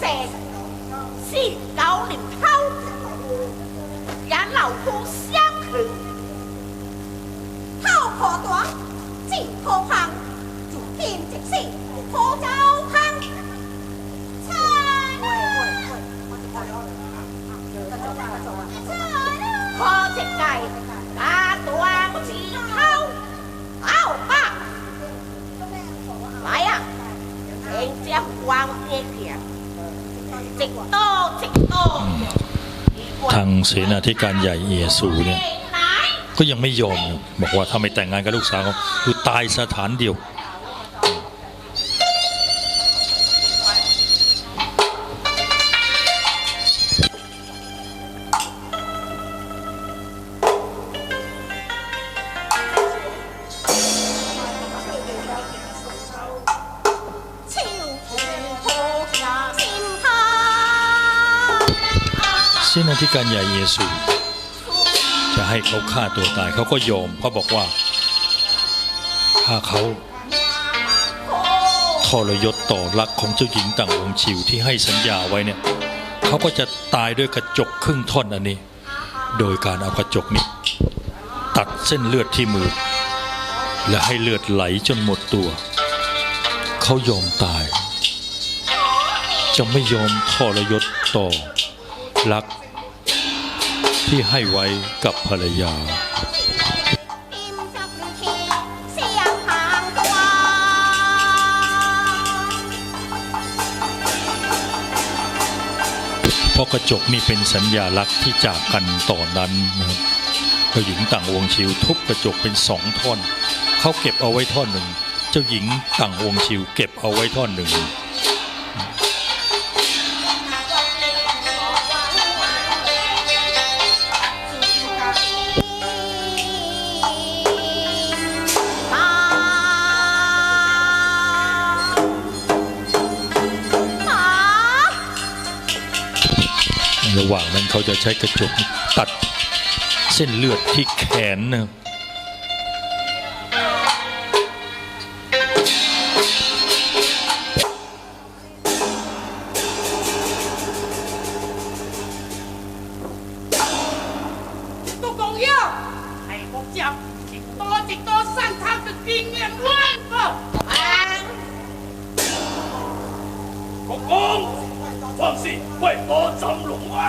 dices? ทางเสนาธิการใหญ่เอซูเนี่ยก็ยังไม่ยอมบอกว่าถ้าไม่แต่งงานกับลูกสาวเขาคือตายสถานเดียว เสนาธิการใหญ่เยซู จะให้เขาฆ่าตัวตายเขาก็ยอมเขาบอกว่า ถ้าเขาทรยศต่อรักของเจ้าหญิงต่างองค์ชิวที่ให้สัญญาไว้เนี่ยเขาก็จะตายด้วยกระจกครึ่งท่อนอันนี้ โดยการเอากระจกนี้ ตัดเส้นเลือดที่มือ และให้เลือดไหลจนหมดตัว เขายอมตาย จะไม่ยอมทรยศต่อรัก ที่ให้ไว้กับภรรยา เพราะกระจกนี่เป็นสัญญาลักษณ์ที่จากกันต่อนนั้นเจ้าหญิงต่างวงชิวทุบกระจกเป็นสองท่อน เขาเก็บเอาไว้ท่อนหนึ่ง เจ้าหญิงต่างวงชิวเก็บเอาไว้ท่อนหนึ่ง ระหว่างนั้นเขาจะใช้กระจกตัดเส้นเลือดที่แขนนะครับ 为我斩龙啊！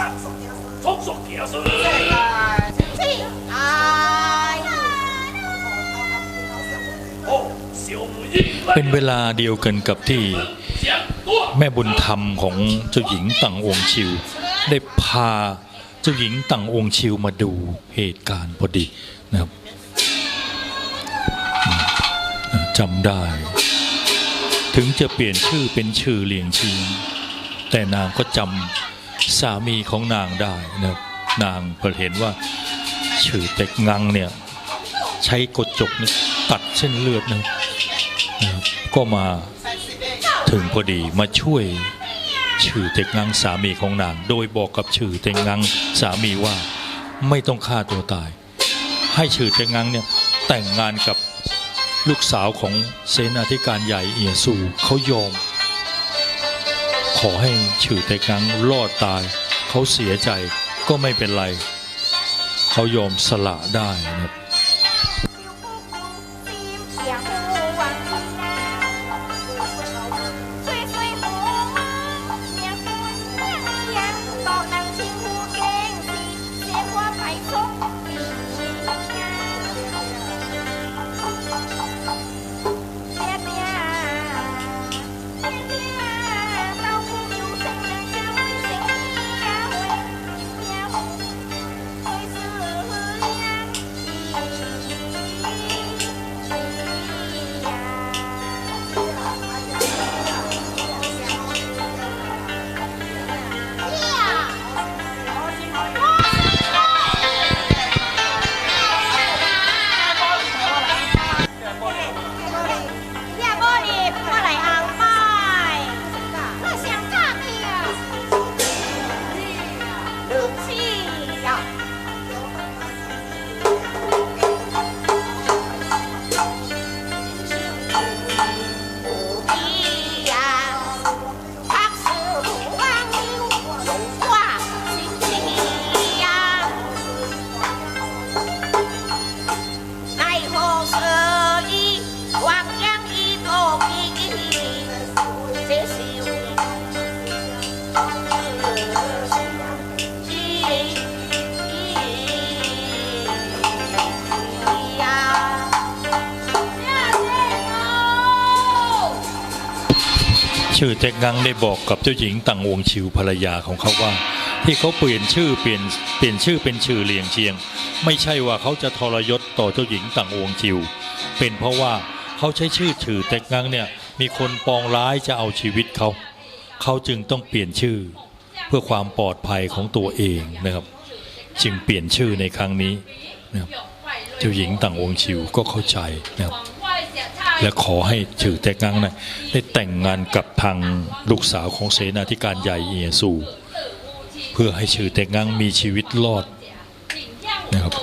速速骑上。哦，小妹应 เป็นเวลาเดียวกันกับที่ 将多 แม่บุญธรรมของเจ้าหญิงต่างองค์ชิว ได้พาเจ้าหญิงต่างองค์ชิวมาดูเหตุการณ์พอดีนะครับอืมจำได้ ถึงจะเปลี่ยนชื่อเป็นชื่อเลียงชิง แต่นางก็จำสามีของนางได้นะครับนางเพิ่เห็นว่าชื่อเต็กงังเนี่ยใช้กดจกนี่ตัดเส้นเลือดนะครับนะครับก็มาถึงพอดีมาช่วยชื่อเต็กงังสามีของนาง โดยบอกกับชื่อเต็กงังสามีว่าไม่ต้องฆ่าตัวตาย ให้ชื่อเต็กงังเนี่ยแต่งงานกับลูกสาวของเสนาธิการใหญ่เอียซูเขายอม ขอให้ชื่อเตกังรอดตาย เขาเสียใจก็ไม่เป็นไร เขายอมสละได้นะครับ ชื่อเต็กงังได้บอกกับเจ้าหญิงต่างวงชิวภรรยาของเขาว่า ที่เขาเปลี่ยนชื่อเปลี่ยนเปลี่ยนชื่อเป็นชื่อเลียงเชียง ไม่ใช่ว่าเขาจะทรยศต่อเจ้าหญิงต่างวงชิว เป็นเพราะว่าเขาใช้ชื่อชื่อเต็กงังเนี่ยมีคนปองร้ายจะเอาชีวิตเขา เขาจึงต้องเปลี่ยนชื่อ เพื่อความปลอดภัยของตัวเองนะครับ จึงเปลี่ยนชื่อในครั้งนี้นะครับเจ้าหญิงต่างวงชิวก็เข้าใจนะครับ และขอให้ฉือแต่งังนะได้แต่งงานกับทางลูกสาวของเสนาธิการใหญ่เอียซูเพื่อให้ฉือแต่งังมีชีวิตรอดนะครับ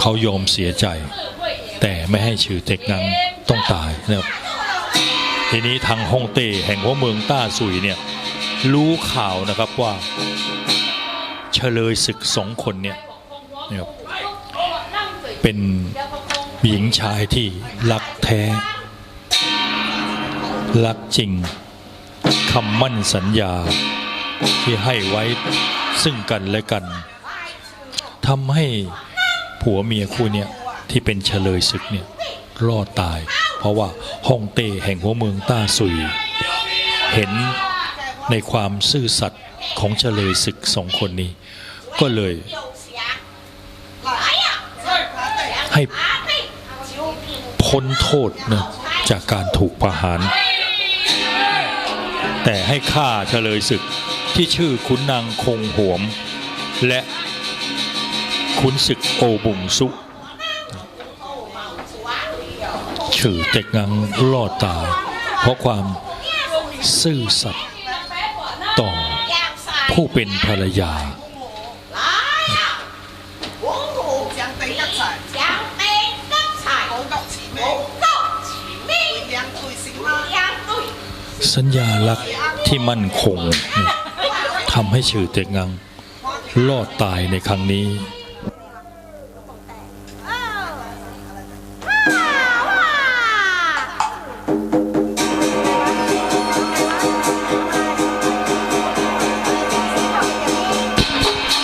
เขายอมเสียใจ แต่ไม่ให้ฉือแต่งังต้องตายนะครับทีนี้ทางฮ่องเต้แห่งหัวเมืองต้าสุยเนี่ยรู้ข่าวนะครับว่าเฉลยศึกสองคนเนี่ยนะครับเป็น หญิงชายที่รักแท้ รักจริงคำมั่นสัญญาที่ให้ไว้ซึ่งกันและกันทำให้ผัวเมียคู่เนี้ยที่เป็นเฉลยศึกเนี่ยรอดตาย เพราะว่าฮ่องเต้แห่งหัวเมืองต้าสุย เห็นในความซื่อสัตย์ของเฉลยศึกสองคนนี้ ก็เลยให้ พ้นโทษนะจากการถูกประหาร แต่ให้ฆ่าเฉลยศึกที่ชื่อขุนนางคงหวม และขุนศึกโอบุงซุชื่อเต็กงังรอดตาย เพราะความซื่อสัตย์ต่อ，ผู้เป็นภรรยา สัญญาลักษณ์ที่มั่นคงทำให้ชื่อเต็กงังรอดตายในครั้งนี้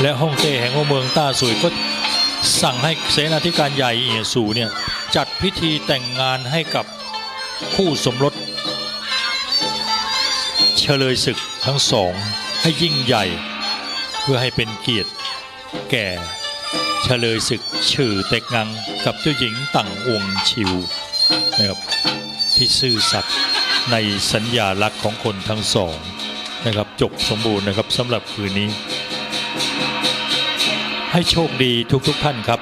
และฮ่องเต้แห่งเมืองต้าสุยก็สั่งให้เสนาธิการใหญ่เอียสูเนี่ย จัดพิธีแต่งงานให้กับคู่สมรส เฉลยศึกทั้งสองให้ยิ่งใหญ่ เพื่อให้เป็นเกียรติ แก่เฉลยศึกชื่อเต็กงังกับเจ้าหญิงต่างอวงชิวนะครับที่ซื่อสัตย์ในสัญญาลักษณ์ของคนทั้งสองนะครับจบสมบูรณ์นะครับสำหรับคืนนี้ ให้โชคดีทุกๆท่านครับ